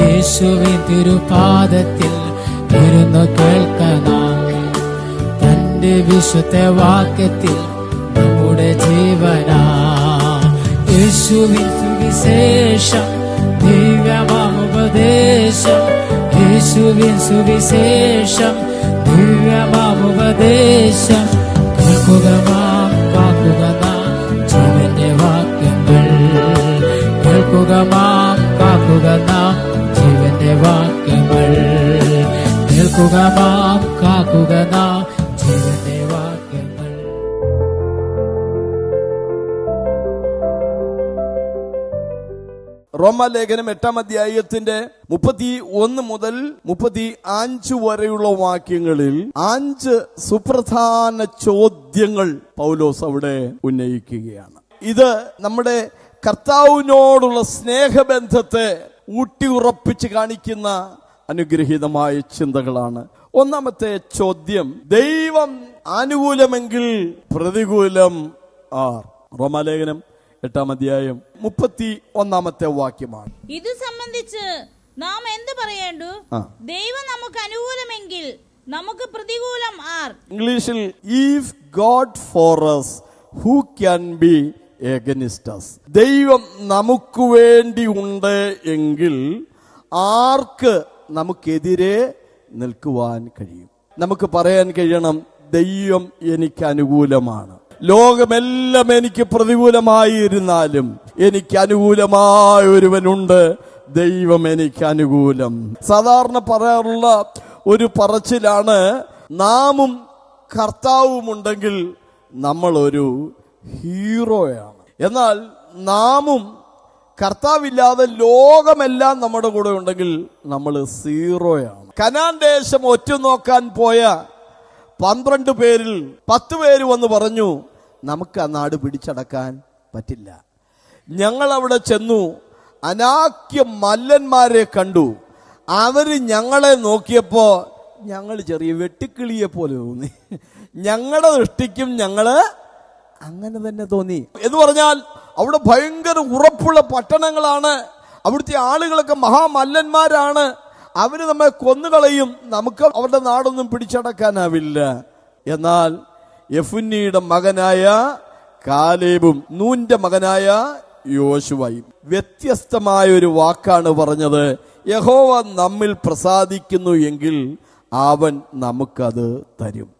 യേശുവിൻ തിരുപാദത്തിൽ ഇരുന്നു കേൾക്കണം തന്റെ വിശുദ്ധ വാക്യത്തിൽ നമ്മുടെ ജീവനാ. യേശുവിൻ സുവിശേഷം ദിവ്യമാമുപദേശം. യേശുവിൻ സുവിശേഷം ദിവ്യമാമുപദേശം. കേൾക്കുക നാം കാക്കുക നാം വാക്യങ്ങൾ. കേൾക്കുക നാം കാക്കുക നാം ജീവന്റെ വാക്യങ്ങൾ കേൾക്കുക നാം കാക്കുക എട്ടാം അധ്യായത്തിന്റെ മുപ്പത്തി ഒന്ന് മുതൽ മുപ്പത്തി അഞ്ച് വരെയുള്ള വാക്യങ്ങളിൽ അഞ്ച് സുപ്രധാന ചോദ്യങ്ങൾ പൗലോസ് അവിടെ ഉന്നയിക്കുകയാണ്. ഇത് നമ്മുടെ കർത്താവിനോടുള്ള സ്നേഹബന്ധത്തെ ഊട്ടിയുറപ്പിച്ച് കാണിക്കുന്ന അനുഗ്രഹീതമായ ചിന്തകളാണ്. ഒന്നാമത്തെ ചോദ്യം ദൈവം ആനുകൂലമെങ്കിൽ പ്രതികൂലം ആർ? റോമാലേഖനം എട്ടാം അധ്യായം മുപ്പത്തി ഒന്നാമത്തെ വാക്യമാണ്. ഇത് സംബന്ധിച്ച് നാം എന്ത് പറയേണ്ടു? ദൈവം നമുക്ക് അനുകൂലമെങ്കിൽ നമുക്ക് പ്രതികൂലം ആർ? ഇംഗ്ലീഷിൽ if God for us who can be against us ദൈവം നമുക്ക് വേണ്ടി ഉണ്ട് എങ്കിൽ ആർക്ക് നമുക്കെതിരെ നിൽക്കുവാൻ കഴിയും? നമുക്ക് പറയാൻ കഴിയണം ദൈവം എനിക്ക് അനുകൂലമാണ്. ലോകമെല്ലാം എനിക്ക് പ്രതികൂലമായിരുന്നാലും എനിക്ക് അനുകൂലമായ ഒരുവനുണ്ട്. ദൈവം എനിക്ക് അനുകൂലം. സാധാരണ പറയാറുള്ള ഒരു പറച്ചിലാണ് നാമും കർത്താവുമുണ്ടെങ്കിൽ നമ്മളൊരു ഹീറോയാണ്. എന്നാൽ നാമും കർത്താവില്ലാതെ ലോകമെല്ലാം നമ്മുടെ കൂടെ ഉണ്ടെങ്കിൽ നമ്മൾ സീറോയാണ്. കനാൻ ദേശം ഒറ്റ നോക്കാൻ പോയ പന്ത്രണ്ട് പേരിൽ പത്ത് പേര് വന്ന് പറഞ്ഞു നമുക്ക് ആ നാട് പിടിച്ചടക്കാൻ പറ്റില്ല. ഞങ്ങൾ അവിടെ ചെന്നു അനാക്യ മല്ലന്മാരെ കണ്ടു. അവർ ഞങ്ങളെ നോക്കിയപ്പോൾ ഞങ്ങൾ ചെറിയ വെട്ടിക്കിളിയെ പോലെ തോന്നി. ഞങ്ങളുടെ ദൃഷ്ടിക്കും ഞങ്ങൾ അങ്ങനെ തന്നെ തോന്നി. എന്ന് പറഞ്ഞാൽ അവിടെ ഭയങ്കര ഉറപ്പുള്ള പട്ടണങ്ങളാണ്. അവിടുത്തെ ആളുകളൊക്കെ മഹാമല്ലന്മാരാണ്. അവർ നമ്മെ കൊന്നുകളയും നമുക്ക് അവരുടെ നാടൊന്നും പിടിച്ചടക്കാനാവില്ല. എന്നാൽ യഫുന്നിയുടെ മകനായ കാലേബും നൂന്റെ മകനായ യോശുവയും വ്യത്യസ്തമായ ഒരു വാക്കാണ് പറഞ്ഞത്. യഹോവ നമ്മിൽ പ്രസാദിക്കുന്നു എങ്കിൽ അവൻ നമുക്കത് തരും.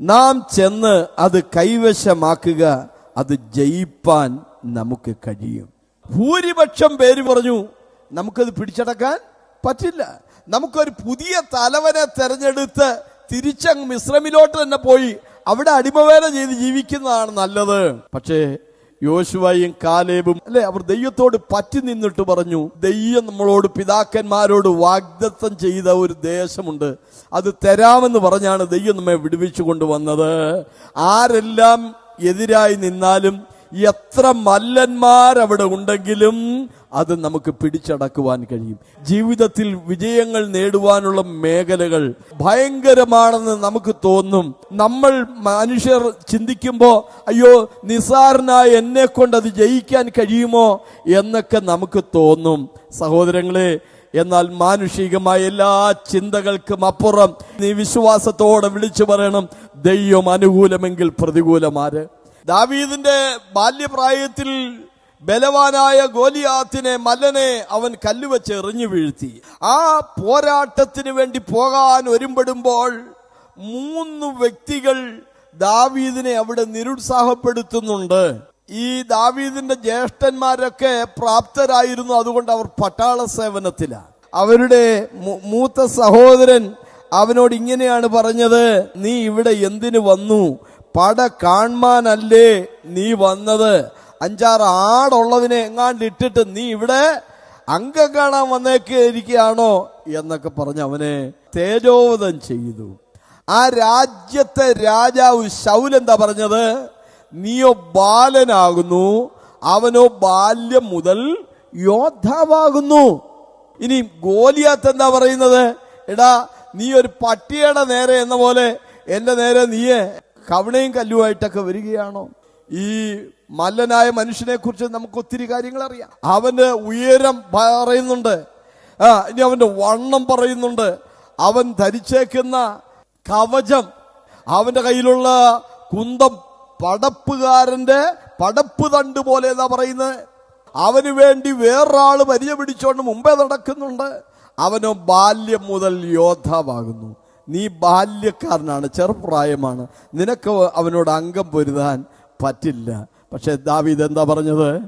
നാം ചെന്ന് അത് കൈവശമാക്കുക അത് ജയിപ്പാൻ നമുക്ക് കഴിയും. ഭൂരിപക്ഷം പേര് പറഞ്ഞു നമുക്കത് പിടിച്ചടക്കാൻ പറ്റില്ല. നമുക്കൊരു പുതിയ തലവനെ തെരഞ്ഞെടുത്ത് തിരിച്ചങ്ങ് മിശ്രമിലോട്ട് തന്നെ പോയി അവിടെ അടിമവേല ചെയ്ത് ജീവിക്കുന്നതാണ് നല്ലത്. പക്ഷേ യോശുവയും കാലേബും അല്ലെ അവർ ദൈവത്തോട് പറ്റി നിന്നിട്ട് പറഞ്ഞു ദൈവം നമ്മളോട് പിതാക്കന്മാരോട് വാഗ്ദത്തം ചെയ്ത ഒരു ദേശമുണ്ട്. അത് തരാമെന്ന് പറഞ്ഞാണ് ദൈവം നമ്മെ വിടുവിച്ചു കൊണ്ടുവന്നത്. ആരെല്ലാം എതിരായി നിന്നാലും എത്ര മല്ലന്മാരവിടെ ഉണ്ടെങ്കിലും അത് നമുക്ക് പിടിച്ചടക്കുവാൻ കഴിയും. ജീവിതത്തിൽ വിജയങ്ങൾ നേടുവാനുള്ള മേഖലകൾ ഭയങ്കരമാണെന്ന് നമുക്ക് തോന്നും. നമ്മൾ മനുഷ്യർ ചിന്തിക്കുമ്പോൾ അയ്യോ നിസാരനായ എന്നെ കൊണ്ട് അത് ജയിക്കാൻ കഴിയുമോ? എന്നൊക്കെ നമുക്ക് തോന്നും. സഹോദരങ്ങളെ എന്നാൽ മാനുഷികമായ എല്ലാ ചിന്തകൾക്കും അപ്പുറം നീ വിശ്വാസത്തോടെ വിളിച്ചു പറയണം. ദൈവം അനുകൂലമെങ്കിൽ പ്രതികൂലമാര് ദാവീദിന്റെ ബാല്യപ്രായത്തിൽ ബലവാനായ ഗോലിയാത്തിനെ മല്ലനെ അവൻ കല്ലുവെച്ച് എറിഞ്ഞു വീഴ്ത്തി. ആ പോരാട്ടത്തിന് വേണ്ടി പോകാൻ ഒരുമ്പെടുമ്പോൾ മൂന്ന് വ്യക്തികൾ ദാവീദിനെ അവിടെ നിരുത്സാഹപ്പെടുത്തുന്നുണ്ട്. ഈ ദാവീദിന്റെ ജ്യേഷ്ഠന്മാരൊക്കെ പ്രാപ്തരായിരുന്നു അതുകൊണ്ട് അവർ പട്ടാള സേവനത്തിലാണ്. അവരുടെ മൂത്ത സഹോദരൻ അവനോട് ഇങ്ങനെയാണ് പറഞ്ഞത് നീ ഇവിടെ എന്തിനു വന്നു? പട കാൺമാനല്ലേ നീ വന്നത്? അഞ്ചാറ് ആടുള്ളതിനെ എങ്ങാണ്ട് ഇട്ടിട്ട് നീ ഇവിടെ അംഗം കാണാൻ വന്നേക്ക് ഇരിക്കുകയാണോ എന്നൊക്കെ പറഞ്ഞ് അവനെ തേജോവധം ചെയ്തു. ആ രാജ്യത്തെ രാജാവ് ശൗൽ എന്താ പറഞ്ഞത്? നീയോ ബാലനാകുന്നു അവനോ ബാല്യം മുതൽ യോദ്ധാവാകുന്നു. ഇനി ഗോലിയാത്ത് എന്താ പറയുന്നത്? എടാ നീ ഒരു പട്ടിയുടെ നേരെ എന്ന പോലെ എന്റെ നേരെ നീയെ. കവണയും കല്ലുമായിട്ടൊക്കെ വരികയാണോ? ഈ മല്ലനായ മനുഷ്യനെ കുറിച്ച് നമുക്ക് ഒത്തിരി കാര്യങ്ങൾ അറിയാം അവന്റെ ഉയരം പറയുന്നുണ്ട്. ആ ഇനി അവന്റെ വണ്ണം പറയുന്നുണ്ട്. അവൻ ധരിച്ചേക്കുന്ന കവചം അവന്റെ കയ്യിലുള്ള കുന്തം പടപ്പുകാരന്റെ പടപ്പ് തണ്ട് പോലെ എന്നാ പറയുന്നത്. അവന് വേണ്ടി വേറൊരാൾ പരിചയ പിടിച്ചോണ്ട് മുമ്പേ നടക്കുന്നുണ്ട്. അവനോ ബാല്യം മുതൽ യോദ്ധാവാകുന്നു. നീ ബാല്യക്കാരനാണ് ചെറുപ്രായമാണ്. നിനക്ക് അവനോട് അംഗം പൊരുതാൻ പറ്റില്ല. പക്ഷെ ദാവീദ് എന്താ പറഞ്ഞത്?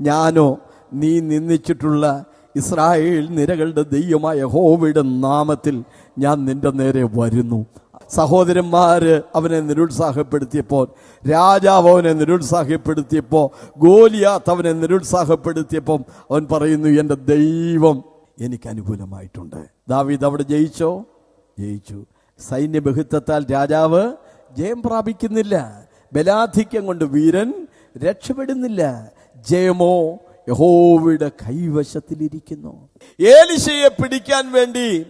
ഞാനോ നീ നിന്ദിച്ചിട്ടുള്ള ഇസ്രായേൽ നിരകളുടെ ദൈവമായ യഹോവയുടെ നാമത്തിൽ ഞാൻ നിന്റെ നേരെ വരുന്നു. സഹോദരന്മാര് അവനെ നിരുത്സാഹപ്പെടുത്തിയപ്പോൾ രാജാവ് അവനെ നിരുത്സാഹപ്പെടുത്തിയപ്പോൾ ഗോലിയാത്ത് അവനെ നിരുത്സാഹപ്പെടുത്തിയപ്പോൾ അവൻ പറയുന്നു എന്റെ ദൈവം എനിക്ക് അനുകൂലമായിട്ടുണ്ട്. ദാവീദ് അവിടെ ജയിച്ചോ? ജയിച്ചു. സൈന്യ ബഹുത്വത്താൽ രാജാവ് ജയം പ്രാപിക്കുന്നില്ല. ബലാധിക്യം കൊണ്ട് വീരൻ രക്ഷപ്പെടുന്നില്ല. ജയമോ യഹോവയുടെ കൈവശത്തിലിരിക്കുന്നു. ഏലിശയെ പിടിക്കാൻ വേണ്ടി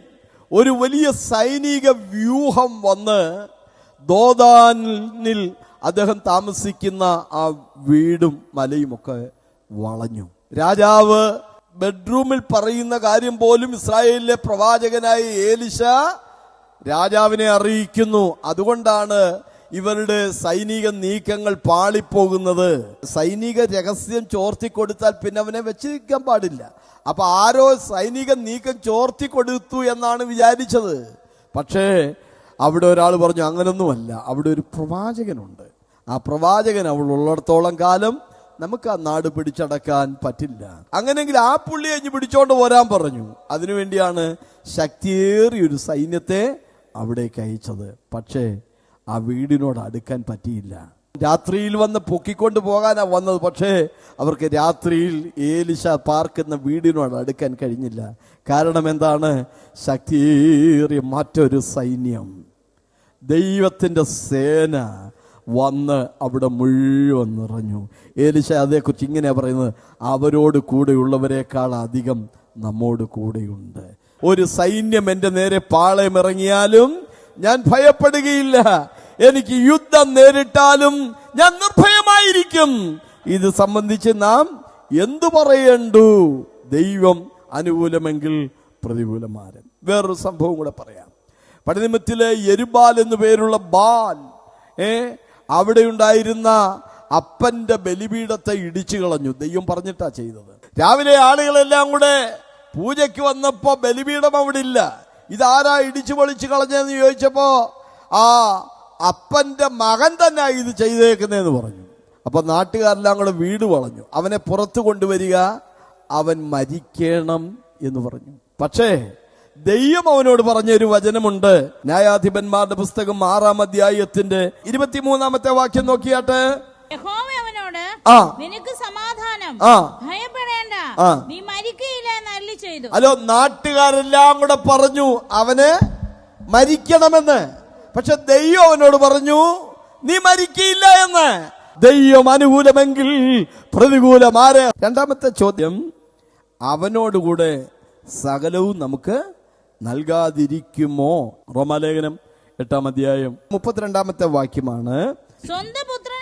ഒരു വലിയ സൈനിക വ്യൂഹം വന്ന് ദോദാനിൽ അദ്ദേഹം താമസിക്കുന്ന ആ വീടും മലയുമൊക്കെ വളഞ്ഞു. രാജാവ് ബെഡ്റൂമിൽ പറയുന്ന കാര്യം പോലും ഇസ്രായേലിലെ പ്രവാചകനായ ഏലിശ രാജാവിനെ അറിയിക്കുന്നു. അതുകൊണ്ടാണ് ഇവരുടെ സൈനിക നീക്കങ്ങൾ പാളിപ്പോകുന്നത്. സൈനിക രഹസ്യം ചോർത്തി കൊടുത്താൽ പിന്നെ അവനെ വെച്ചിരിക്കാൻ പാടില്ല. അപ്പൊ ആരോ സൈനിക നീക്കം ചോർത്തി കൊടുത്തു എന്നാണ് വിചാരിച്ചത്. പക്ഷേ അവിടെ ഒരാൾ പറഞ്ഞു അങ്ങനൊന്നുമല്ല. അവിടെ ഒരു പ്രവാചകനുണ്ട്. ആ പ്രവാചകൻ അവൾ ഉള്ളിടത്തോളം കാലം നമുക്ക് ആ നാട് പിടിച്ചടക്കാൻ പറ്റില്ല. അങ്ങനെങ്കിൽ ആ പുള്ളി അഞ്ഞ് പിടിച്ചോണ്ട് പോരാൻ പറഞ്ഞു. അതിനുവേണ്ടിയാണ് ശക്തിയേറിയ ഒരു സൈന്യത്തെ അവിടേക്ക് അയച്ചത്. പക്ഷേ ആ വീടിനോട് അടുക്കാൻ പറ്റിയില്ല. രാത്രിയിൽ വന്ന് പൊക്കിക്കൊണ്ട് പോകാനാണ് വന്നത്. പക്ഷേ അവർക്ക് രാത്രിയിൽ ഏലിശ പാർക്കുന്ന വീടിനോട് അടുക്കാൻ കഴിഞ്ഞില്ല. കാരണം എന്താണ്? ശക്തിയേറിയ മറ്റൊരു സൈന്യം. ദൈവത്തിന്റെ സേന വന്ന് അവിടെ മുഴുവൻ നിറഞ്ഞു. ഏലിശ അതേക്കുറിച്ച് ഇങ്ങനെ പറയുന്നത്. അവരോട് കൂടെയുള്ളവരെക്കാൾ അധികം നമ്മോട് കൂടെയുണ്ട്. ഒരു സൈന്യം എന്റെ നേരെ പാളയമിറങ്ങിയാലും ഞാൻ ഭയപ്പെടുകയില്ല. എനിക്ക് യുദ്ധം നേരിട്ടാലും ഞാൻ നിർഭയമായിരിക്കും. ഇത് സംബന്ധിച്ച് നാം എന്തു പറയണ്ടു? ദൈവം അനുകൂലമെങ്കിൽ പ്രതികൂലമാരൻ. വേറൊരു സംഭവം കൂടെ പറയാം. പടനിമത്തിലെ എരുബാൽ എന്നു പേരുള്ള ബാൽ ഏ അവിടെ ഉണ്ടായിരുന്ന അപ്പന്റെ ബലിപീഠത്തെ ഇടിച്ചു കളഞ്ഞു. ദൈവം പറഞ്ഞിട്ടാ ചെയ്തത്. രാവിലെ ആളുകളെല്ലാം കൂടെ പൂജയ്ക്ക് വന്നപ്പോ ബലിപീഠം അവിടെ ഇല്ല ഇതാരാ ഇടിച്ചു പൊളിച്ചു കളഞ്ഞെന്ന് ചോദിച്ചപ്പോ ആ അപ്പന്റെ മകൻ തന്നെ ഇത് ചെയ്തേക്കുന്നതെന്ന് പറഞ്ഞു. അപ്പൊ നാട്ടുകാരെല്ലാം കൂടെ വീട് വളഞ്ഞു. അവനെ പുറത്തു കൊണ്ടുവരിക അവൻ മരിക്കണം എന്ന് പറഞ്ഞു. പക്ഷേ ദൈവം അവനോട് പറഞ്ഞ ഒരു വചനമുണ്ട്. ന്യായാധിപന്മാരുടെ പുസ്തകം ആറാം അധ്യായത്തിന്റെ ഇരുപത്തിമൂന്നാമത്തെ വാക്യം നോക്കിയാട്ടെ. അവനോട്. നിനക്ക് സമാധാനം. ഭയപ്പെടേണ്ട. നീ മരിക്കയില്ല നല്ല ചെയ്തു. ഹലോ നാട്ടുകാരെല്ലാം കൂടെ പറഞ്ഞു അവന് മരിക്കണമെന്ന്. പക്ഷെ ദൈവം അവനോട് പറഞ്ഞു നീ മരിക്കയില്ല എന്ന്. ദൈവം അനുകൂലമെങ്കിൽ പ്രതികൂലമാര്. രണ്ടാമത്തെ ചോദ്യം അവനോടുകൂടെ സകലവും നമുക്ക് നൽകാതിരിക്കുമോ? റോമാലേഖനം എട്ടാം അധ്യായം മുപ്പത്തിരണ്ടാമത്തെ വാക്യമാണ് സ്വന്തം പുത്രനെ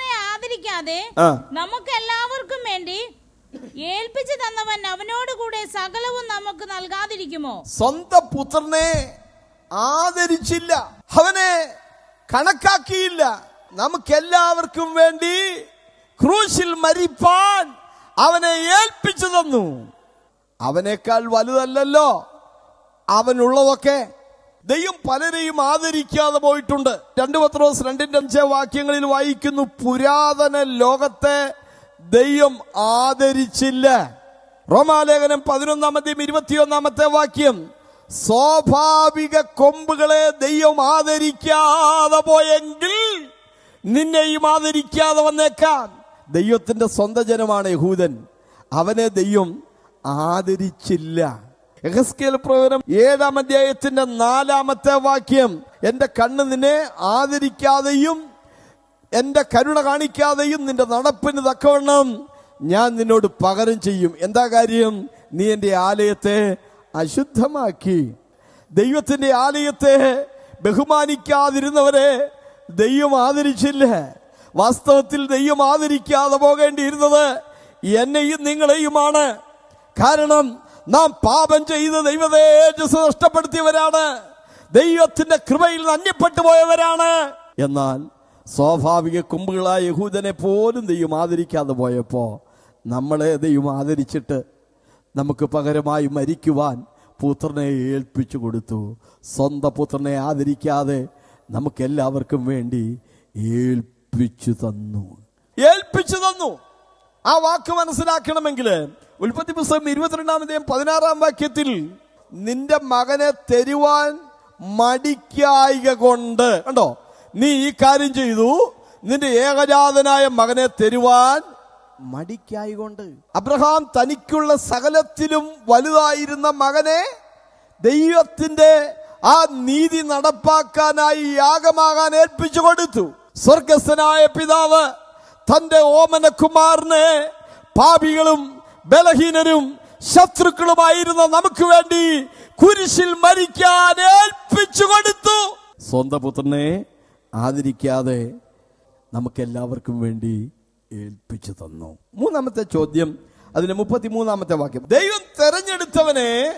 ആ. നമുക്ക് എല്ലാവർക്കും വേണ്ടി ഏൽപ്പിച്ചു തന്നവൻ അവനോട് കൂടെ സകലവും നമുക്ക് നൽകാതിരിക്കുമോ? സ്വന്തം പുത്രനെ ആദരിച്ചില്ല. അവനെ കണക്കാക്കിയില്ല. നമുക്കെല്ലാവർക്കും വേണ്ടി ക്രൂശിൽ മരിപ്പാൻ അവനെ ഏൽപ്പിച്ചു തന്നു. അവനേക്കാൾ വലുതല്ലല്ലോ. അവനുള്ളതൊക്കെ ദൈവം പലരെയും ആദരിക്കാതെ പോയിട്ടുണ്ട്. രണ്ടു പത്രോസ് രണ്ടിന്റെ അഞ്ച് വാക്യങ്ങളിൽ വായിക്കുന്നു പുരാതന ലോകത്തെ ദൈവം ആദരിച്ചില്ല. റോമാലേഖനം പതിനൊന്നാമത്തെയും ഇരുപത്തിയൊന്നാമത്തെ വാക്യം സ്വാഭാവിക കൊമ്പുകളെ ദൈവം ആദരിക്കാതെ പോയെങ്കിൽ നിന്നെയും ആദരിക്കാതെ വന്നേക്കാം. ദൈവത്തിന്റെ സ്വന്തം ജനമാണ് യഹൂദൻ. അവനെ ദൈവം ആദരിച്ചില്ല. യഹസ്കേൽ പ്രവചനം ഏഴാം അധ്യായത്തിന്റെ നാലാമത്തെ വാക്യം. എന്റെ കണ്ണ് നിന്നെ ആദരിക്കാതെയും എന്റെ കരുണ കാണിക്കാതെയും നിന്റെ നടപ്പിന് തക്കവണ്ണം ഞാൻ നിന്നോട് പകരം ചെയ്യും. എന്താ കാര്യം? നീ എന്റെ ആലയത്തെ അശുദ്ധമാക്കി. ദൈവത്തിന്റെ ആലയത്തെ ബഹുമാനിക്കാതിരുന്നവരെ ദൈവം ആദരിച്ചില്ല. വാസ്തവത്തിൽ ദൈവം ആദരിക്കാതെ പോകേണ്ടിയിരുന്നത് എന്നെയും നിങ്ങളെയുമാണ്. കാരണം നാം പാപം ചെയ്ത് ദൈവത്തെ നഷ്ടപ്പെടുത്തിയവരാണ്. ദൈവത്തിന്റെ കൃപയിൽ നിന്ന് പോയവരാണ്. എന്നാൽ സ്വാഭാവിക കുമ്പുകളായ യഹൂദനെ പോലും ദൈവം ആദരിക്കാതെ പോയപ്പോ നമ്മളെ ദൈവം ആദരിച്ചിട്ട് നമുക്ക് പകരമായി മരിക്കുവാൻ പുത്രനെ ഏൽപ്പിച്ചു കൊടുത്തു. സ്വന്തം പുത്രനെ ആദരിക്കാതെ നമുക്കെല്ലാവർക്കും വേണ്ടി ഏൽപ്പിച്ചു തന്നു. ഏൽപ്പിച്ചു തന്നു. ആ വാക്ക് മനസ്സിലാക്കണമെങ്കിൽ ഉൽപ്പത്തി പുസ്തകം ഇരുപത്തിരണ്ടാമതേയും പതിനാറാം വാക്യത്തിൽ നിന്റെ മകനെ തരുവാൻ മടിക്കായിക കൊണ്ട്. കണ്ടോ? നീ ഈ കാര്യം ചെയ്തു. നിന്റെ ഏകജാതനായ മകനെ തരുവാൻ മടിക്കായികൊണ്ട് അബ്രഹാം തനിക്കുള്ള സകലത്തിലും വലുതായിരുന്ന മകനെ ദൈവത്തിന്റെ ആ നീതി നടപ്പാക്കാനായി യാഗമാകാൻ ഏൽപ്പിച്ചു കൊടുത്തു. സ്വർഗസ്ഥനായ പിതാവ് തന്റെ ഓമനകുമാറിനെ പാപികളും ബലഹീനരും ശത്രുക്കളുമായിരുന്ന നമുക്ക് വേണ്ടി കുരിശിൽ മരിക്കാൻ ഏൽപ്പിച്ചു കൊടുത്തു. സ്വന്തം പുത്രനെ ആദരിക്കാതെ നമുക്കെല്ലാവർക്കും വേണ്ടി ഏൽപ്പിച്ചു തന്നു. മൂന്നാമത്തെ ചോദ്യം അതിന്റെ മുപ്പത്തിമൂന്നാമത്തെ വാക്യം. ദൈവം തെരഞ്ഞെടുത്തവനെ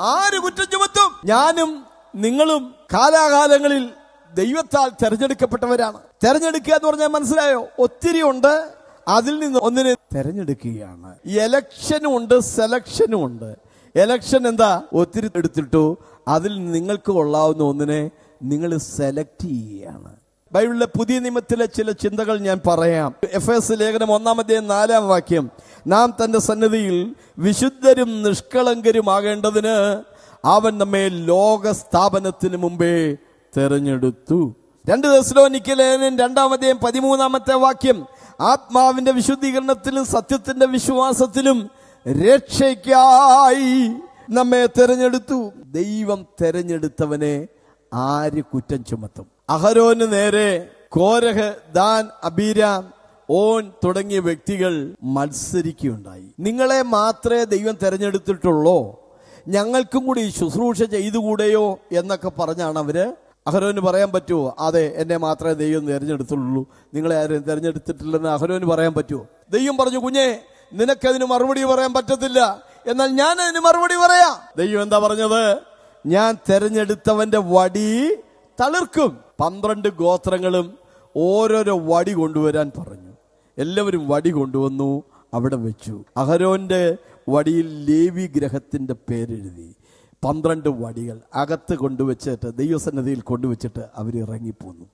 ആര് കുറ്റം ചുമത്തും? ഞാനും നിങ്ങളും കാലാകാലങ്ങളിൽ ദൈവത്താൽ തെരഞ്ഞെടുക്കപ്പെട്ടവരാണ്. തെരഞ്ഞെടുക്കുക എന്ന് പറഞ്ഞാൽ മനസ്സിലായോ? ഒത്തിരി ഉണ്ട് അതിൽ നിന്ന് ഒന്നിനെ തെരഞ്ഞെടുക്കുകയാണ്. എലക്ഷനും ഉണ്ട് സെലക്ഷനും ഉണ്ട്. എലക്ഷൻ എന്താ? ഒത്തിരി എടുത്തിട്ടു. അതിൽ നിങ്ങൾക്ക് കൊള്ളാവുന്ന ഒന്നിനെ നിങ്ങൾ സെലക്ട് ചെയ്യുകയാണ്. ബൈബിളിലെ പുതിയ നിയമത്തിലെ ചില ചിന്തകൾ ഞാൻ പറയാം. എഫ് എസ് ലേഖനം ഒന്നാമത്തെ നാലാം വാക്യം. നാം തന്റെ സന്നിധിയിൽ വിശുദ്ധരും നിഷ്കളങ്കരുമാകേണ്ടതിന് അവൻ നമ്മെ ലോക സ്ഥാപനത്തിന് മുമ്പേ തെരഞ്ഞെടുത്തു. രണ്ട് ദിവസം നിക്കലേനും രണ്ടാമത്തെയും പതിമൂന്നാമത്തെ വാക്യം. ആത്മാവിന്റെ വിശുദ്ധീകരണത്തിലും സത്യത്തിന്റെ വിശ്വാസത്തിലും രക്ഷയ്ക്കായി നമ്മെ തെരഞ്ഞെടുത്തു. ദൈവം തെരഞ്ഞെടുത്തവനെ ആര് കുറ്റം ചുമത്തും? അഹരോന് നേരെ കോരഹ് ദാൻ അബീരാം ഓൻ തുടങ്ങിയ വ്യക്തികൾ മത്സരിക്കുകയുണ്ടായി. നിങ്ങളെ മാത്രമേ ദൈവം തെരഞ്ഞെടുത്തിട്ടുള്ളൂ? ഞങ്ങൾക്കും കൂടി ശുശ്രൂഷ ചെയ്തുകൂടെയോ എന്നൊക്കെ പറഞ്ഞാണ് അവർ അഹരോന് പറയാൻ പറ്റുമോ അതെ എന്നെ മാത്രമേ ദൈവം തിരഞ്ഞെടുത്തുള്ളൂ. നിങ്ങളെ ആരും തിരഞ്ഞെടുത്തിട്ടില്ലെന്ന് അഹരോന് പറയാൻ പറ്റുമോ ദൈവം പറഞ്ഞു കുഞ്ഞെ നിനക്കതിന് മറുപടി പറയാൻ പറ്റത്തില്ല. എന്നാൽ ഞാൻ അതിന് മറുപടി പറയാം. ദൈവം എന്താ പറഞ്ഞത്? ഞാൻ തെരഞ്ഞെടുത്തവന്റെ വടി തളിർക്കും. പന്ത്രണ്ട് ഗോത്രങ്ങളും ഓരോരോ വടി കൊണ്ടുവരാൻ പറഞ്ഞു. എല്ലാവരും വടി കൊണ്ടുവന്നു അവിടെ വെച്ചു. അഹരോന്റെ വടിയിൽ ലേവി ഗ്രഹത്തിന്റെ പേരെഴുതി. പന്ത്രണ്ട് വടികൾ അകത്ത് കൊണ്ടുവച്ചിട്ട് ദൈവസന്നിധിയിൽ കൊണ്ടുവച്ചിട്ട് അവർ ഇറങ്ങിപ്പോന്നു.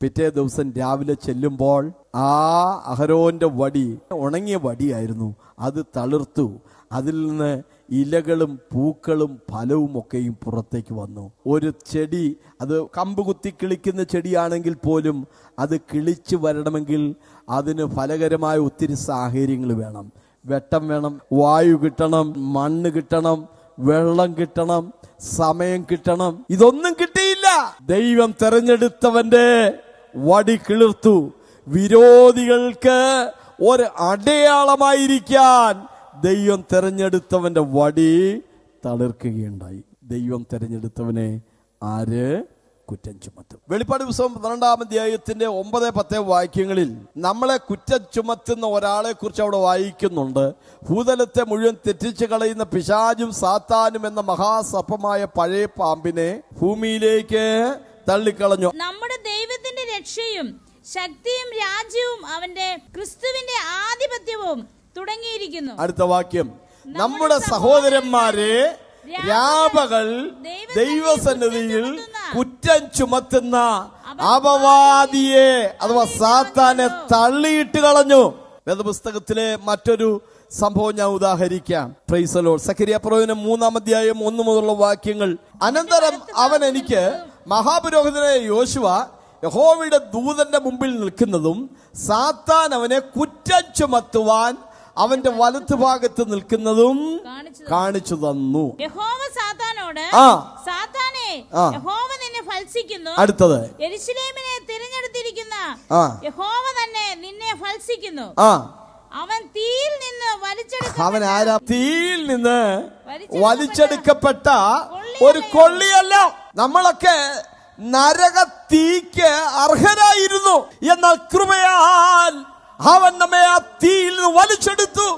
പിറ്റേ ദിവസം രാവിലെ ചെല്ലുമ്പോൾ ആ അഹരോന്റെ വടി ഉണങ്ങിയ വടിയായിരുന്നു. അത് തളിർത്തു. അതിൽ നിന്ന് ഇലകളും പൂക്കളും ഫലവും ഒക്കെയും പുറത്തേക്ക് വന്നു. ഒരു ചെടി അത് കമ്പ് കുത്തി കിളിക്കുന്ന ചെടിയാണെങ്കിൽ പോലും അത് കിളിച്ചു വരണമെങ്കിൽ അതിന് ഫലകരമായ ഒത്തിരി സാഹചര്യങ്ങൾ വേണം. വെട്ടം വേണം വായു കിട്ടണം മണ്ണ് കിട്ടണം വെള്ളം കിട്ടണം സമയം കിട്ടണം. ഇതൊന്നും കിട്ടിയില്ല. ദൈവം തെരഞ്ഞെടുത്തവന്റെ വടി കിളിർത്തു. വിരോധികൾക്ക് ഒരു അടയാളമായിരിക്കാൻ ദൈവം തെരഞ്ഞെടുത്തവന്റെ വടി തളിർക്കുകയുണ്ടായി. ദൈവം തെരഞ്ഞെടുത്തവനെ ആര്? കുറ്റം ചുമത്തും. വെളിപ്പാട് പുസ്തകം പന്ത്രണ്ടാം അധ്യായത്തിന്റെ ഒമ്പത് പത്ത് വാക്യങ്ങളിൽ നമ്മളെ കുറ്റം ചുമത്തുന്ന ഒരാളെ കുറിച്ച് അവിടെ വായിക്കുന്നുണ്ട്. ഭൂതലത്തെ മുഴുവൻ തെറ്റിച്ചു കളയുന്ന പിശാചും സാത്താനും എന്ന മഹാസഭമായ പഴയ പാമ്പിനെ ഭൂമിയിലേക്ക് തള്ളിക്കളഞ്ഞു. നമ്മുടെ ദൈവത്തിന്റെ രക്ഷയും ശക്തിയും രാജ്യവും അവന്റെ ക്രിസ്തുവിന്റെ ആധിപത്യവും തുടങ്ങിയിരിക്കുന്നു. അടുത്ത വാക്യം. നമ്മുടെ സഹോദരന്മാരെ രാപകൾ ദൈവസന്നിധിയിൽ കുറ്റം ചുമത്തുന്ന അപവാദിയെ അഥവാ സാത്താനെ തള്ളിയിട്ട് കളഞ്ഞു. വേദപുസ്തകത്തിലെ മറ്റൊരു സംഭവം ഞാൻ ഉദാഹരിക്കാം. പ്രൈസലോ സക്കരിയ പ്രവചനം മൂന്നാം അധ്യായം ഒന്ന് മുതലുള്ള വാക്യങ്ങൾ. അനന്തരം അവൻ എനിക്ക് മഹാപുരോഹിതനായ യോശുവ യഹോവയുടെ ദൂതന്റെ മുമ്പിൽ നിൽക്കുന്നതും സാത്താൻ അവനെ കുറ്റം ചുമത്തുവാൻ അവന്റെ വലത്തുഭാഗത്ത് നിൽക്കുന്നതും കാണിച്ചു തന്നു. യഹോവ സാത്താനോട്. സാത്താനെ യഹോവ നിന്നെ ഫൽസിക്കുന്നു അടുത്തത്. എരിശിലേമിനെ തിരഞ്ഞെടുത്തിരിക്കുന്ന. യഹോവ തന്നെ നിന്നെ ഫൽസിക്കുന്നു അവൻ തീയിൽ നിന്ന് വലിച്ചെടുക്ക അവൻ ആരാ? തീയിൽ നിന്ന് വലിച്ചെടുക്കപ്പെട്ട ഒരു കൊള്ളിയല്ല. നമ്മളൊക്കെ നരക തീക്ക് അർഹരായിരുന്നു. എന്നാൽ കൃപയാൽ അവൻ നമ്മെ ആ തീയിൽ നിന്ന് വലിച്ചെടുത്തു.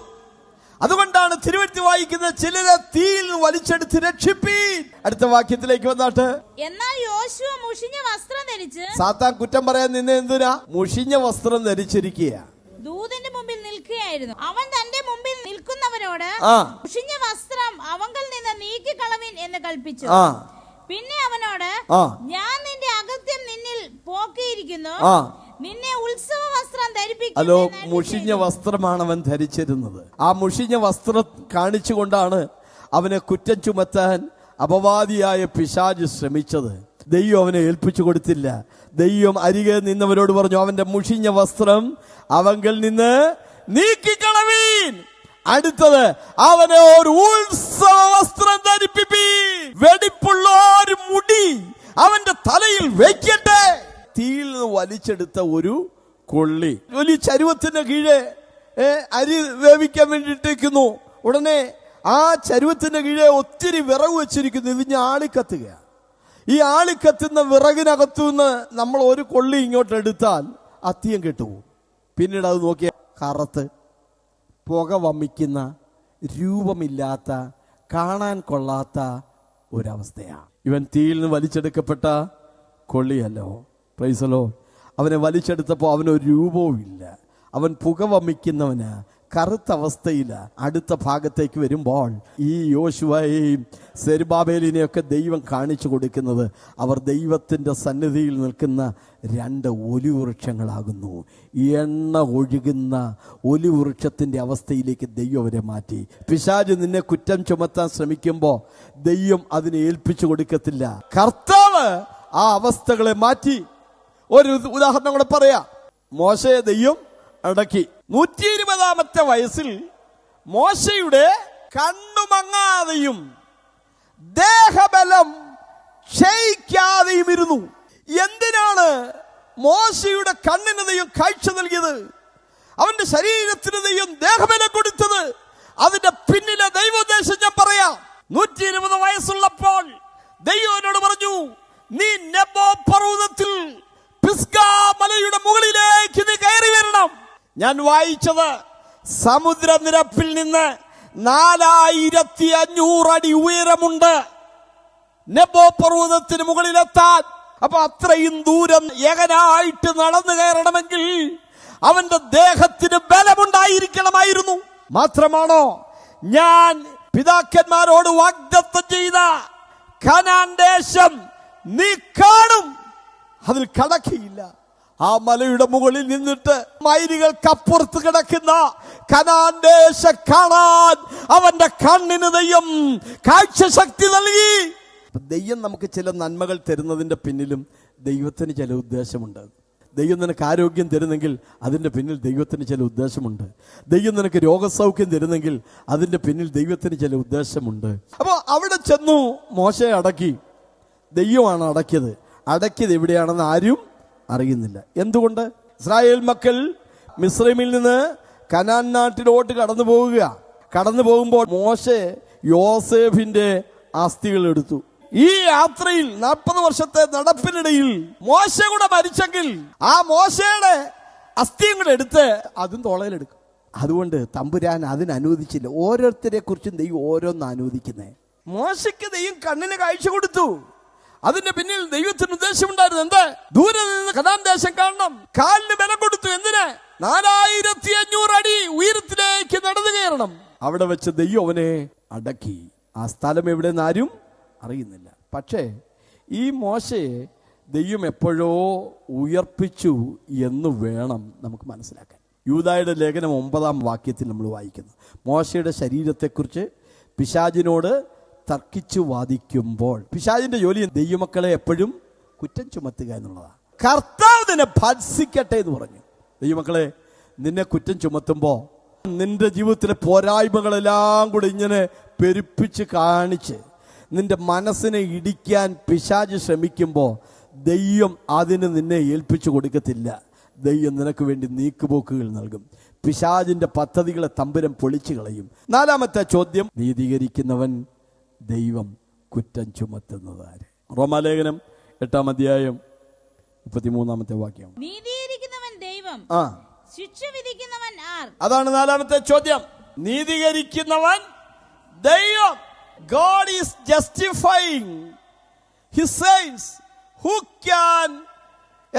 അതുകൊണ്ടാണ് തിരുവഴുത്തി വായിക്കുന്ന ചിലരെ തീയിൽ നിന്ന് വലിച്ചെടുത്ത് രക്ഷിപ്പീൻ. അടുത്ത വാക്യത്തിലേക്ക് വന്നാട്ട്. എന്നാൽ യോശുവ മുഷിഞ്ഞ വസ്ത്രം ധരിച്ച് സാത്താൻ കുറ്റം പറയാൻ നിന്ന് എന്തിനാ? മുഷിഞ്ഞ വസ്ത്രം ധരിച്ചിരിക്കുക ദൂതന്റെ മുമ്പിൽ നിൽക്കുകയായിരുന്നു. അവൻ തന്റെ മുമ്പിൽ നിൽക്കുന്നവരോട് മുഷിഞ്ഞ വസ്ത്രം അവങ്കൽ നിന്ന് നീക്കിക്കളവിൻ എന്ന് കൽപ്പിച്ചു. പിന്നെ അവനോട് ഞാൻ നിന്റെ അകത്യം നിന്നിൽ പോക്കിയിരിക്കുന്നു. നിന്നെ ഉത്സവ വസ്ത്രം ധരിപ്പിക്കും ഹലോ മുഷിഞ്ഞ. വസ്ത്രമാണ് അവൻ ധരിച്ചിരുന്നത്. ആ മുഷിഞ്ഞ വസ്ത്രം കാണിച്ചുകൊണ്ടാണ് അവനെ കുറ്റം ചുമത്താൻ അപവാദിയായ പിശാജ് ശ്രമിച്ചത്. ദൈവം അവനെ ഏൽപ്പിച്ചു കൊടുത്തില്ല. ദൈവം അരികെ നിന്നവരോട് പറഞ്ഞു അവന്റെ മുഷിഞ്ഞ വസ്ത്രം അവങ്കിൽ നിന്ന് നീക്കിക്കളവീൻ. അടുത്തത് അവനെ ഒരു ഉത്സവ വസ്ത്രം ധരിപ്പിപ്പീൻ. വെടിപ്പുള്ള ഒരു മുടി അവന്റെ തലയിൽ നിന്ന് വലിച്ചെടുത്ത ഒരു കൊള്ളി. വലിയ ചരുവത്തിന്റെ കീഴെ അരി വേവിക്കാൻ വേണ്ടിയിട്ടേക്കുന്നു ഉടനെ ആ ചരുവത്തിന്റെ കീഴെ ഒത്തിരി വിറക് വെച്ചിരിക്കുന്നു. ഇത് ഞാൻ ആളിക്കത്തുക ഈ ആളിക്കത്തുന്ന വിറകിനകത്തു നിന്ന് നമ്മൾ ഒരു കൊള്ളി ഇങ്ങോട്ട് എടുത്താൽ അത്തിയം കെട്ടുപോകും. പിന്നീട് അത് നോക്കിയ കറത്ത് പുക വമിക്കുന്ന രൂപമില്ലാത്ത കാണാൻ കൊള്ളാത്ത ഒരവസ്ഥയാണ്. ഇവൻ തീയിൽ നിന്ന് വലിച്ചെടുക്കപ്പെട്ട കൊള്ളിയല്ലോ. പ്രൈസലോ അവനെ വലിച്ചെടുത്തപ്പോൾ അവനൊരു രൂപവും ഇല്ല. അവൻ പുക വമിക്കുന്നവന് കറുത്ത അവസ്ഥയിൽ അടുത്ത ഭാഗത്തേക്ക് വരുമ്പോൾ ഈ യോശുവയെയും സെരുബാബേലിനെയൊക്കെ ദൈവം കാണിച്ചു കൊടുക്കുന്നത് അവർ ദൈവത്തിന്റെ സന്നിധിയിൽ നിൽക്കുന്ന രണ്ട് ഒലിവൃക്ഷങ്ങളാകുന്നു. എണ്ണ ഒഴുകുന്ന ഒലിവൃക്ഷത്തിന്റെ അവസ്ഥയിലേക്ക് ദൈവം അവരെ മാറ്റി. പിശാജ് നിന്നെ കുറ്റം ചുമത്താൻ ശ്രമിക്കുമ്പോൾ ദൈവം അതിനെ ഏൽപ്പിച്ചു കൊടുക്കത്തില്ല. കർത്താവ് ആ അവസ്ഥകളെ മാറ്റി. ഒരു ഉദാഹരണം കൂടെ പറയാ. മോശയെ ദൈവം അടക്കി. നൂറ്റി ഇരുപതാമത്തെ വയസ്സിൽ മോശയുടെ കണ്ണുമങ്ങാതെയും ദേഹബലം ക്ഷയിക്കാതെയും ഇരുന്നു. എന്തിനാണ് മോശയുടെ കണ്ണിന് ദൈവം കാഴ്ച നൽകിയത്? അവന്റെ ശരീരത്തിന് ദൈവം ദേഹബലം കൊടുത്തത്. അതിന്റെ പിന്നിലെ ദൈവോദ്ദേശം ഞാൻ പറയാം. നൂറ്റി ഇരുപത് വയസ്സുള്ളപ്പോൾ ദൈവനോട് പറഞ്ഞു നീ നെബോ പർവതത്തിൽ മലയുടെ മുകളിലേക്ക് നീ കയറി വരണം. ഞാൻ വായിച്ചത് സമുദ്രനിരപ്പിൽ നിന്ന് നാലായിരത്തി അഞ്ഞൂറ് അടി ഉയരമുണ്ട്. നെബോ പർവതത്തിന് മുകളിലെത്താൻ. അപ്പൊ അത്രയും ദൂരം ഏകനായിട്ട് നടന്നു കയറണമെങ്കിൽ അവന്റെ ദേഹത്തിന് ബലമുണ്ടായിരിക്കണമായിരുന്നു. മാത്രമാണോ? ഞാൻ പിതാക്കന്മാരോട് വാഗ്ദത്തം ചെയ്ത കനാൻ ദേശം നീ കാണും. അതിൽ കടക്കിയില്ല ആ മലയുടെ മുകളിൽ നിന്നിട്ട് മൈലുകൾക്കപ്പുറത്ത് കിടക്കുന്ന കനാൻ ദേശ കാണാൻ അവന്റെ കണ്ണിന് ദയ്യം കാഴ്ചശക്തി നൽകി. ദയ്യം നമുക്ക് ചില നന്മകൾ തരുന്നതിന്റെ പിന്നിലും ദൈവത്തിന് ചില ഉദ്ദേശമുണ്ട്. ദൈവം നിനക്ക് ആരോഗ്യം തരുന്നെങ്കിൽ അതിന്റെ പിന്നിൽ ദൈവത്തിന് ചില ഉദ്ദേശമുണ്ട്. ദൈവം നിനക്ക് രോഗസൗഖ്യം തരുന്നെങ്കിൽ അതിന്റെ പിന്നിൽ ദൈവത്തിന് ചില ഉദ്ദേശമുണ്ട്. അപ്പോൾ അവിടെ ചെന്നു മോശയെ അടക്കി. ദൈവമാണ് അടക്കിയത്. അടക്കിയത് എവിടെയാണെന്ന് ആരും അറിയുന്നില്ല. എന്തുകൊണ്ട്? ഇസ്രായേൽ മക്കൾ മിസ്രൈമിൽ നിന്ന് കനാൻ നാട്ടിലോട്ട് കടന്നു പോവുക. കടന്നു പോകുമ്പോൾ മോശെ യോസേഫിന്റെ ആസ്തികൾ എടുത്തു. ഈ യാത്രയിൽ നാൽപ്പത് വർഷത്തെ നടപ്പിനിടയിൽ മോശ കൂടെ മരിച്ചെങ്കിൽ ആ മോശയുടെ അസ്ഥിയും കൂടെ എടുത്ത് അതും തോളയിലെടുക്കും അതുകൊണ്ട് തമ്പുരാൻ അതിന് അനുവദിച്ചില്ല. ഓരോരുത്തരെ കുറിച്ചും ദൈവം ഓരോന്ന് അനുവദിക്കുന്നേ മോശയ്ക്ക് ദൈവം കണ്ണിന് കാഴ്ച കൊടുത്തു. അതിന്റെ പിന്നിൽ ദൈവത്തിന് ഉദ്ദേശമുണ്ടായിരുന്നു എന്ത്? ദൂരെ നിന്ന് കഥാൻ ദേശം കാണണം. കാലിന് ബലം കൊടുത്തു എന്തിന്? നാലായിരത്തി അഞ്ഞൂറ് അടി ഉയരത്തിലേക്ക് നടന്നു കയറണം. അവിടെ വെച്ച് ദൈവം അവനെ അടക്കി. ആ സ്ഥലം എവിടെ ആരും അറിയുന്നില്ല. പക്ഷേ ഈ മോശയെ ദൈവം എപ്പോഴോ ഉയർപ്പിച്ചു എന്ന് വേണം നമുക്ക് മനസ്സിലാക്കാൻ. യൂതായുടെ ലേഖനം ഒമ്പതാം വാക്യത്തിൽ നമ്മൾ വായിക്കുന്നു. മോശയുടെ ശരീരത്തെക്കുറിച്ച് പിശാജിനോട് തർക്കിച്ചു വാദിക്കുമ്പോൾ പിശാജിന്റെ ജോലി ദൈവമക്കളെ എപ്പോഴും കുറ്റം ചുമത്തുക എന്നുള്ളതാണ്. കർത്താവ് നിന്നെ ഭത്സിക്കട്ടെ എന്ന് പറഞ്ഞു. ദൈവമക്കളെ നിന്നെ കുറ്റം ചുമത്തുമ്പോൾ നിന്റെ ജീവിതത്തിലെ പോരായ്മകളെല്ലാം കൂടി ഇങ്ങനെ പെരുപ്പിച്ച് കാണിച്ച് നിന്റെ മനസ്സിനെ ഇടിക്കാൻ പിശാജ് ശ്രമിക്കുമ്പോൾ ദൈവം അതിന് നിന്നെ ഏൽപ്പിച്ചു കൊടുക്കത്തില്ല. ദൈവം നിനക്ക് വേണ്ടി നീക്കുപോക്കുകൾ നൽകും. പിശാജിന്റെ പദ്ധതികളെ തമ്പുരം പൊളിച്ചു കളയും. നാലാമത്തെ ചോദ്യം നീതീകരിക്കുന്നവൻ ദൈവം കുറ്റം ചുമത്തുന്നത് ആര് റോമാലേഖനം എട്ടാം അധ്യായം മുപ്പത്തിമൂന്നാമത്തെ വാക്യം. നീതിയിരിക്കുന്നവൻ ദൈവം ആ. ശിക്ഷ വിധിക്കുന്നവൻ ആർ? അതാണ് നാലാമത്തെ ചോദ്യം. നീതീകരിക്കുന്നവൻ ദൈവം. God is justifying He says, Who can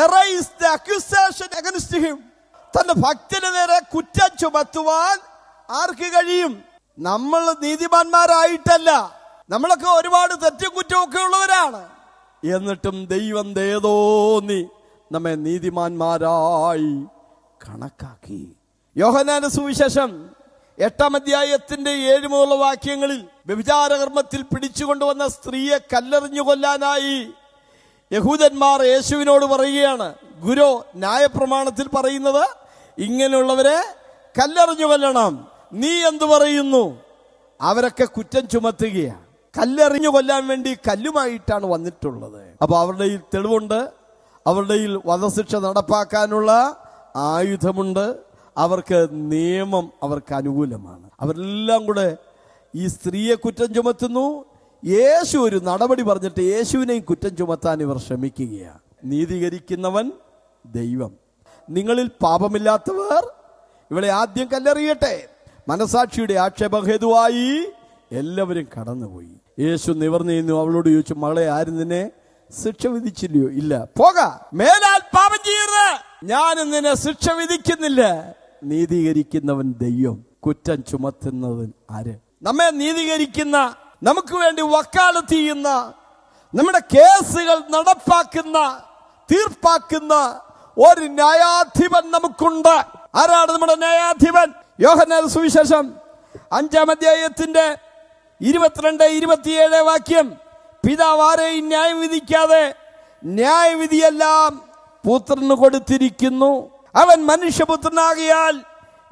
erase the accusation against him? തന്റെ ഭക്തന് നേരെ കുറ്റം ചുമത്തുവാൻ ആർക്ക് കഴിയും? നമ്മൾ നീതിമാന്മാരായിട്ടല്ല. നമ്മളൊക്കെ ഒരുപാട് തെറ്റും കുറ്റമൊക്കെ ഉള്ളവരാണ്. എന്നിട്ടും ദൈവം ദേതോന്നി നമ്മെ നീതിമാന്മാരായി കണക്കാക്കി. യോഹനാന സുവിശേഷം എട്ടാം അധ്യായത്തിന്റെ ഏഴ് മുതലുള്ള വാക്യങ്ങളിൽ വ്യഭിചാരകർമ്മത്തിൽ പിടിച്ചുകൊണ്ടുവന്ന സ്ത്രീയെ കല്ലെറിഞ്ഞു കൊല്ലാനായി യഹൂദന്മാർ യേശുവിനോട് പറയുകയാണ് ഗുരു ന്യായപ്രമാണത്തിൽ പറയുന്നത് ഇങ്ങനെയുള്ളവരെ കല്ലെറിഞ്ഞു കൊല്ലണം. നീ എന്തു പറയുന്നു? അവരൊക്കെ കുറ്റം ചുമത്തുകയാണ്. കല്ലെറിഞ്ഞു കൊല്ലാൻ വേണ്ടി കല്ലുമായിട്ടാണ് വന്നിട്ടുള്ളത്. അപ്പൊ അവരുടെ ഈ തെളിവുണ്ട്. അവരുടെ ഈ വധശിക്ഷ നടപ്പാക്കാനുള്ള ആയുധമുണ്ട്. അവർക്ക് നിയമം അവർക്ക് അനുകൂലമാണ്. അവരെല്ലാം കൂടെ ഈ സ്ത്രീയെ കുറ്റം ചുമത്തുന്നു. യേശു ഒരു നടപടി പറഞ്ഞിട്ട് യേശുവിനെയും കുറ്റം ചുമത്താൻ ഇവർ ശ്രമിക്കുകയാണ്. നീതീകരിക്കുന്നവൻ ദൈവം. നിങ്ങളിൽ പാപമില്ലാത്തവർ ഇവിടെ ആദ്യം കല്ലെറിയട്ടെ. മനസാക്ഷിയുടെ ആക്ഷേപഹേതുവായി എല്ലാവരും കടന്നുപോയി. യേശു നിവർന്നു അവളോട് ചോദിച്ചു മകളെ ആരും നിന്നെ ശിക്ഷ വിധിച്ചില്ലയോ? ഇല്ല. പോക. മേലാൽ പാപം ചെയ്യരുത്. ഞാൻ നിന്നെ ശിക്ഷ വിധിക്കുന്നില്ല. നീതീകരിക്കുന്നവൻ ദൈവം കുറ്റം ചുമത്തുന്നവൻ ആര്? നമ്മെ നീതീകരിക്കുന്ന നമുക്ക് വേണ്ടി വക്കാലത്ത് ചെയ്യുന്ന നമ്മുടെ കേസുകൾ നടപ്പാക്കുന്ന തീർപ്പാക്കുന്ന ഒരു ന്യായാധിപൻ നമുക്കുണ്ട്. ആരാണ് നമ്മുടെ ന്യായാധിപൻ? യോഹന്നാൻ സുവിശേഷം അഞ്ചാം അധ്യായത്തിന്റെ ഇരുപത്തിരണ്ട് ഇരുപത്തിയേഴ് വാക്യം. പിതാവ് ആരെയും ന്യായം വിധിക്കാതെ ന്യായവിധിയെല്ലാം പുത്രന് കൊടുത്തിരിക്കുന്നു. അവൻ മനുഷ്യപുത്രനാകിയാൽ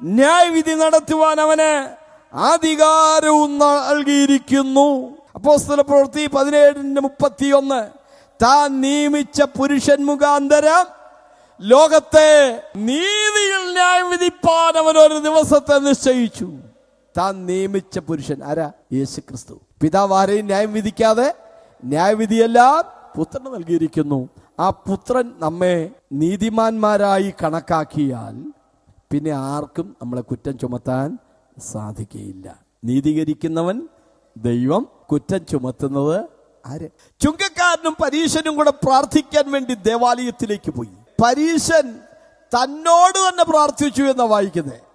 ന്യായവിധി നടത്തുവാൻ അവന് അധികാരവും നൽകിയിരിക്കുന്നു. അപ്പോസ്തല പ്രവൃത്തി പതിനേഴിന്റെ മുപ്പത്തിയൊന്ന്. താൻ നിയമിച്ച പുരുഷൻ മുഖാന്തരം ലോകത്തെ നീതിയിൽ ന്യായം വിധിപ്പാൻ അവൻ ഒരു ദിവസത്തെ നിശ്ചയിച്ചു. താൻ നിയമിച്ച പുരുഷൻ. ആരാ? യേശു ക്രിസ്തു പിതാവ് ആരെയും ന്യായം വിധിക്കാതെ ന്യായവിധിയെല്ലാം പുത്രന് നൽകിയിരിക്കുന്നു. ആ പുത്രൻ നമ്മെ നീതിമാന്മാരായി കണക്കാക്കിയാൽ പിന്നെ ആർക്കും നമ്മളെ കുറ്റം ചുമത്താൻ സാധിക്കുകയില്ല നീതീകരിക്കുന്നവൻ ദൈവം കുറ്റം ചുമത്തുന്നത് ആര്? ചുങ്കക്കാരനും പരീശനും കൂടെ പ്രാർത്ഥിക്കാൻ വേണ്ടി ദേവാലയത്തിലേക്ക് പോയി. പരീശൻ തന്നോട് തന്നെ പ്രാർത്ഥിച്ചു എന്നാ വായിക്കുന്നത്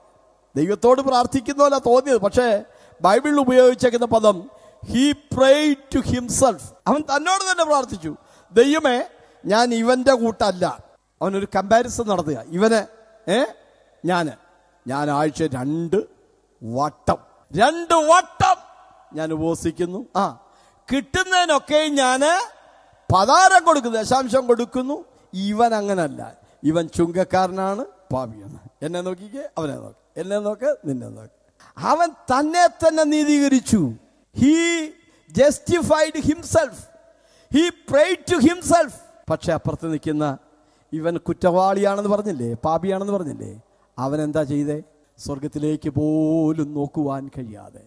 ദൈവത്തോട് പ്രാർത്ഥിക്കുന്ന പോലെ തോന്നിയത്. പക്ഷേ ബൈബിളിൽ ഉപയോഗിച്ചേക്കുന്ന പദം ഹി പ്രേ ടു ഹിംസെൽഫ് അവൻ തന്നോട് തന്നെ പ്രാർത്ഥിച്ചു. ദൈവമേ ഞാൻ ഇവന്റെ കൂട്ടല്ല. അവനൊരു കമ്പാരിസൺ നടത്തുക. ഇവന് ഏ ഞാൻ. ഞാൻ ആഴ്ച രണ്ട് വട്ടം. രണ്ട് വട്ടം? ഞാൻ ഉപവസിക്കുന്നു ആ കിട്ടുന്നതിനൊക്കെ ഞാൻ പതാരം കൊടുക്കുന്നു ദശാംശം കൊടുക്കുന്നു. ഇവൻ അങ്ങനല്ല. ഇവൻ ചുങ്കക്കാരനാണ് പാപിയാണ്. എന്നെ നോക്കിക്കേ അവനെ നോക്ക്. എന്നെ നോക്ക് നിന്നെ നോക്ക്. അവൻ തന്നെ തന്നെ നീതീകരിച്ചു. He justified himself he pray to himself പക്ഷെ അപ്പുറത്ത് നിൽക്കുന്ന ഇവൻ കുറ്റവാളിയാണെന്ന് പറഞ്ഞില്ലേ പാപിയാണെന്ന് പറഞ്ഞില്ലേ? അവൻ എന്താ ചെയ്തേ? സ്വർഗത്തിലേക്ക് പോലും നോക്കുവാൻ കഴിയാതെ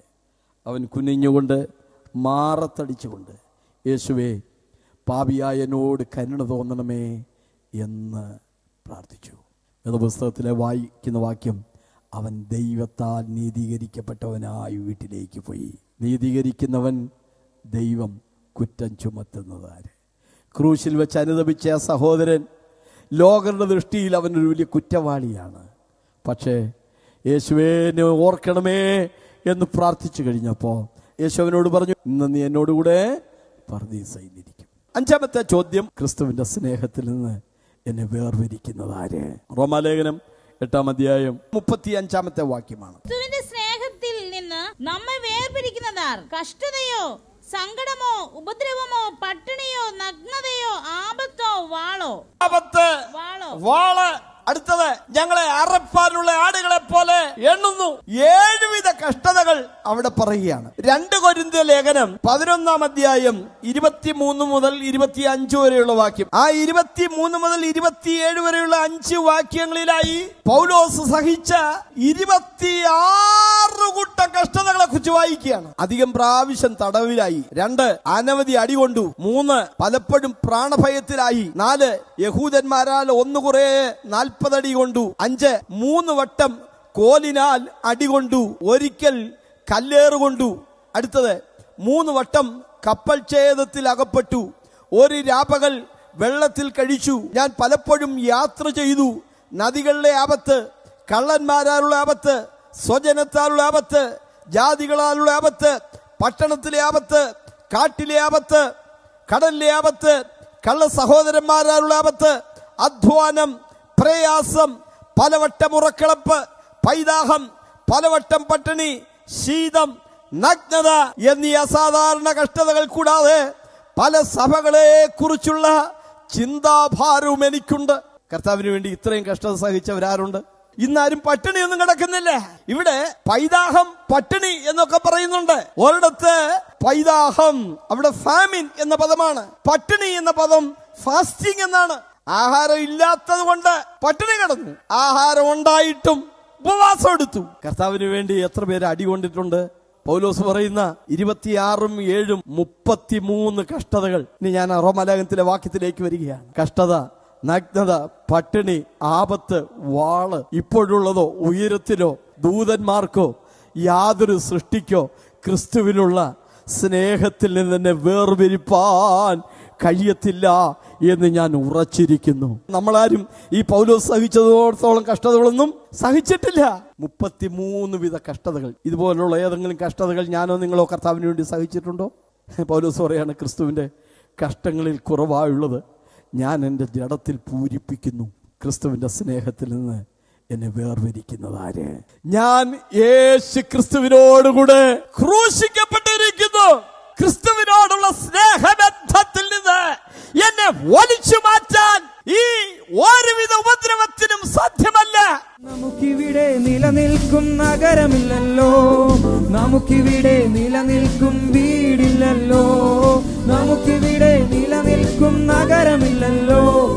അവൻ കുനിഞ്ഞുകൊണ്ട് മാറത്തടിച്ചുകൊണ്ട് യേശുവേ പാപിയായ എന്നോട് കരുണ തോന്നണമേ എന്ന് പ്രാർത്ഥിച്ചു. എന്ന പുസ്തകത്തിലെ വായിക്കുന്ന വാക്യം അവൻ ദൈവത്താൽ നീതീകരിക്കപ്പെട്ടവനായി വീട്ടിലേക്ക് പോയി. നീതീകരിക്കുന്നവൻ ദൈവം കുറ്റം ചുമത്തുന്നതാര്? ക്രൂശിൽ വെച്ച് അനുദപിച്ച ആ സഹോദരൻ ലോകരുടെ ദൃഷ്ടിയിൽ അവനൊരു വലിയ കുറ്റവാളിയാണ്. പക്ഷേ യേശുവേനെ ഓർക്കണമേ എന്ന് പ്രാർത്ഥിച്ചു കഴിഞ്ഞപ്പോൾ യേശു അവനോട് പറഞ്ഞു ഇന്ന് നീ എന്നോടുകൂടെ പർദീസയിലിരിക്കും. അഞ്ചാമത്തെ ചോദ്യം ക്രിസ്തുവിന്റെ സ്നേഹത്തിൽ നിന്ന് എന്നെ വേർതിരിക്കുന്നതാര് റോമാലേഖനം എട്ടാം അധ്യായം. മുപ്പത്തി അഞ്ചാമത്തെ വാക്യമാണ് സ്നേഹത്തിൽ നിന്ന് നമ്മെ വേർപിരിക്കുന്നതാർ കഷ്ടതയോ സങ്കടമോ ഉപദ്രവമോ പട്ടിണിയോ നഗ്നതയോ ആപത്തോ വാളോ? ആപത്ത് വാളോ? വാൾ അടുത്തത് ഞങ്ങളെ അറപ്പാനുള്ള ആടുകളെ പോലെ എണ്ണുന്നു. ഏഴുവിധ കഷ്ടതകൾ അവിടെ പറയുകയാണ്. രണ്ട് കൊരിന്ത ലേഖനം പതിനൊന്നാം അധ്യായം ഇരുപത്തിമൂന്ന് മുതൽ ഇരുപത്തി അഞ്ച് വരെയുള്ള വാക്യം. ആ ഇരുപത്തി മൂന്ന് മുതൽ ഇരുപത്തിയേഴ് വരെയുള്ള അഞ്ച് വാക്യങ്ങളിലായി പൗലോസ് സഹിച്ച ഇരുപത്തിയാറ് കൂട്ടം കഷ്ടതകളെ കുറിച്ച് വായിക്കുകയാണ്. അധികം പ്രാവശ്യം തടവിലായി. രണ്ട് അനവധി അടികൊണ്ടു മൂന്ന് പലപ്പോഴും പ്രാണഭയത്തിലായി. നാല് യഹൂദന്മാരാൽ ഒന്ന് കുറെ നാൽപ്പതടി കൊണ്ടു. അഞ്ച് മൂന്ന് വട്ടം കോലിനാൽ അടികൊണ്ടു ഒരിക്കൽ കല്ലേറുകൊണ്ടു അടുത്തത് മൂന്ന് വട്ടം കപ്പൽ ഛേദത്തിൽ അകപ്പെട്ടു. ഒരു രാപകൽ വെള്ളത്തിൽ കഴിച്ചു. ഞാൻ പലപ്പോഴും യാത്ര ചെയ്തു. നദികളിലെ ആപത്ത് കള്ളന്മാരാലുള്ള ആപത്ത് സ്വജനത്താലുള്ള ആപത്ത് ജാതികളാലുള്ള ആപത്ത് പട്ടണത്തിലെ ആപത്ത് കാട്ടിലെ ആപത്ത് കടലിലെ ആപത്ത് കള്ള സഹോദരന്മാരാലുള്ള ആപത്ത് അധ്വാനം പ്രയാസം പലവട്ടം ഉറക്കിളപ്പ് പൈതാഹം പലവട്ടം പട്ടിണി ശീതം നഗ്നത എന്നീ അസാധാരണ കഷ്ടതകൾ കൂടാതെ പല സഭകളെ കുറിച്ചുള്ള ചിന്താഭാരവും എനിക്കുണ്ട്. കർത്താവിന് വേണ്ടി ഇത്രയും കഷ്ടത സഹിച്ചവരാരുണ്ട്. ഇന്നാരും പട്ടിണിയൊന്നും കിടക്കുന്നില്ല. ഇവിടെ പൈതാഹം പട്ടിണി എന്നൊക്കെ പറയുന്നുണ്ട്. ഒരിടത്ത് പൈതാഹം അവിടെ ഫാമിൻ എന്ന പദമാണ്. പട്ടിണി എന്ന പദം ഫാസ്റ്റിംഗ് എന്നാണ്. ആഹാരം ഇല്ലാത്തത് കൊണ്ട് പട്ടിണി കിടന്നു. ആഹാരം ഉണ്ടായിട്ടും ഉപവാസം എടുത്തു. കർത്താവിന് വേണ്ടി എത്ര പേര് അടി കൊണ്ടിട്ടുണ്ട്? പൗലോസ് പറയുന്ന ഇരുപത്തിയാറും ഏഴും മുപ്പത്തിമൂന്ന് കഷ്ടതകൾ. ഇനി ഞാൻ റോമലേഖനത്തിലെ വാക്യത്തിലേക്ക് വരികയാണ്. കഷ്ടത നഗ്നത പട്ടിണി ആപത്ത് വാൾ ഇപ്പോഴുള്ളതോ ഉയരത്തിലോ ദൂതന്മാർക്കോ യാതൊരു സൃഷ്ടിക്കോ ക്രിസ്തുവിലുള്ള സ്നേഹത്തിൽ നിന്ന് തന്നെ വേർപിരിപ്പാൻ കഴിയത്തില്ല എന്ന് ഞാൻ ഉറച്ചിരിക്കുന്നു. നമ്മളാരും ഈ പൗലോസ് സഹിച്ചതോടത്തോളം കഷ്ടതകളൊന്നും സഹിച്ചിട്ടില്ല. മുപ്പത്തിമൂന്ന് വിധ കഷ്ടതകൾ. ഇതുപോലുള്ള ഏതെങ്കിലും കഷ്ടതകൾ ഞാനോ നിങ്ങളോ കർത്താവിന് വേണ്ടി സഹിച്ചിട്ടുണ്ടോ? പൗലോസ് പറയാണ് ക്രിസ്തുവിന്റെ കഷ്ടങ്ങളിൽ കുറവായുള്ളത് ഞാൻ എന്റെ ജഡത്തിൽ പൂരിപ്പിക്കുന്നു. ക്രിസ്തുവിന്റെ സ്നേഹത്തിൽ നിന്ന് എന്നെ വേർതിരിക്കുന്നത് ഞാൻ യേശു ക്രിസ്തുവിനോടുകൂടെ ക്രൂശിക്കപ്പെട്ടിരിക്കുന്നു. ക്രിസ്തുവിനോടുള്ള സ്നേഹബന്ധത്തിൽ നിന്ന് എന്നെ വലിച്ചു മാറ്റാൻ ഈ ഒരുവിധ ഉപദ്രവത്തിനും സാധ്യമല്ല. നമുക്കിവിടെ നിലനിൽക്കും നഗരമില്ലല്ലോ. നമുക്കിവിടെ നിലനിൽക്കും വീടില്ലല്ലോ. നമുക്കിവിടെ നിലനിൽക്കും നഗരമില്ലല്ലോ.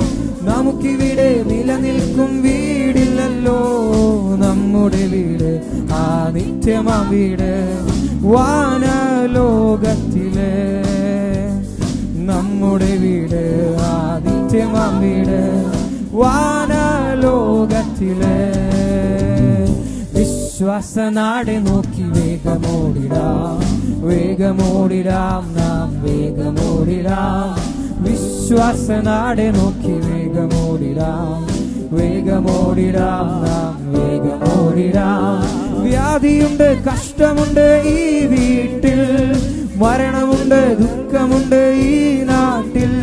നമുക്കിവിടെ നിലനിൽക്കും വീടില്ലല്ലോ. നമ്മുടെ വീട് ആ നിത്യമാ വീട് വാനലോകത്തിലെ നമ്മുടെ വീട് ആ നിത്യമാ വീട് വാനലോകത്തിലെ വിശ്വാസനാടെ നോക്കി വേഗമോടിടാം. വേഗമോടിടാം നാം വേഗമോടിടാം. വിശ്വാസനാടെ നോക്കി വേഗമോടിടാം വേഗമോടിടാം. നാം വേഗമോടിടാം വ്യാധിയുണ്ട് കഷ്ടമുണ്ട് ഈ വീട്ടിൽ. മരണമുണ്ട് ദുഃഖമുണ്ട് ഈ നാട്ടിൽ.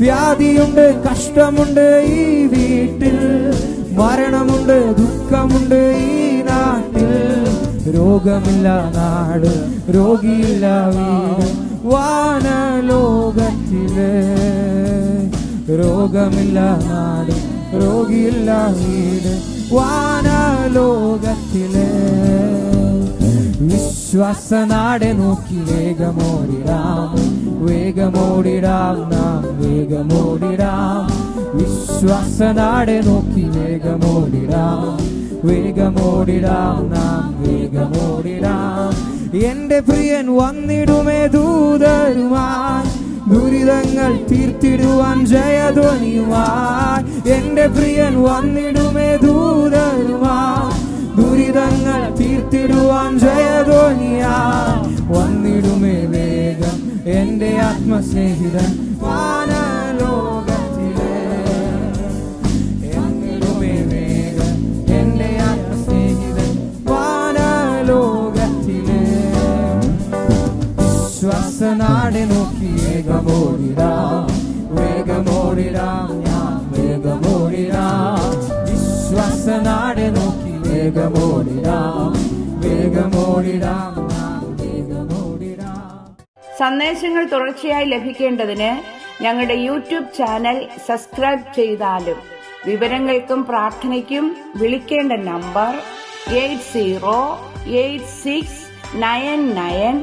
വ്യാധിയുണ്ട് കഷ്ടമുണ്ട് ഈ വീട്ടിൽ. മരണമുണ്ട് ദുഃഖമുണ്ട് ഈ നാട്ടിൽ. രോഗമില്ല നാട് രോഗിയില്ല വീട്. വാനലോകത്തിൽ രോഗമില്ല നാട് രോഗിയില്ല വീട് വാനലോകത്തിൽ വിശ്വാസനാടെ നോക്കി വേഗമോടിടാം വേഗമോടിടാം നാം വേഗമോടിടാം. വിശ്വാസനാടെ നോക്കി വേഗമോടിടാം വേഗമോടിടാം നാം വേഗമോടിടാം. എന്റെ പ്രിയൻ വന്നിടുമേ ദൂതരുമായി ദുരിതങ്ങൾ തീർത്തിടുവാൻ ജയധ്വനിയുമായി. എന്റെ പ്രിയൻ വന്നിടുമേ ദൂതനുമാ ദുരിതങ്ങൾ തീർത്തിടുവാൻ ജയധ്വനിയാ വന്നിടുമേ വേഗം എന്റെ ആത്മസ്നേഹിതൻ. വിശ്വാസനാടെ നോക്കി വേഗമോടിടാം വേഗമോടിടാം ഞാൻ വേഗമോടിടാം. വിശ്വാസനാടെ നോക്കി വേഗമോടിടാം വേഗമോടിടാം. സന്ദേശങ്ങൾ തുടർച്ചയായി ലഭിക്കേണ്ടതിന് ഞങ്ങളുടെ യൂട്യൂബ് ചാനൽ സബ്സ്ക്രൈബ് ചെയ്താലും വിവരങ്ങൾക്കും പ്രാർത്ഥനയ്ക്കും വിളിക്കേണ്ട number eight zero eight six nine nine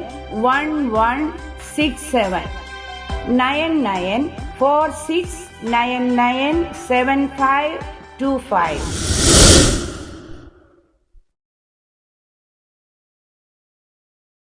one one six seven nine nine four six nine nine seven five two five.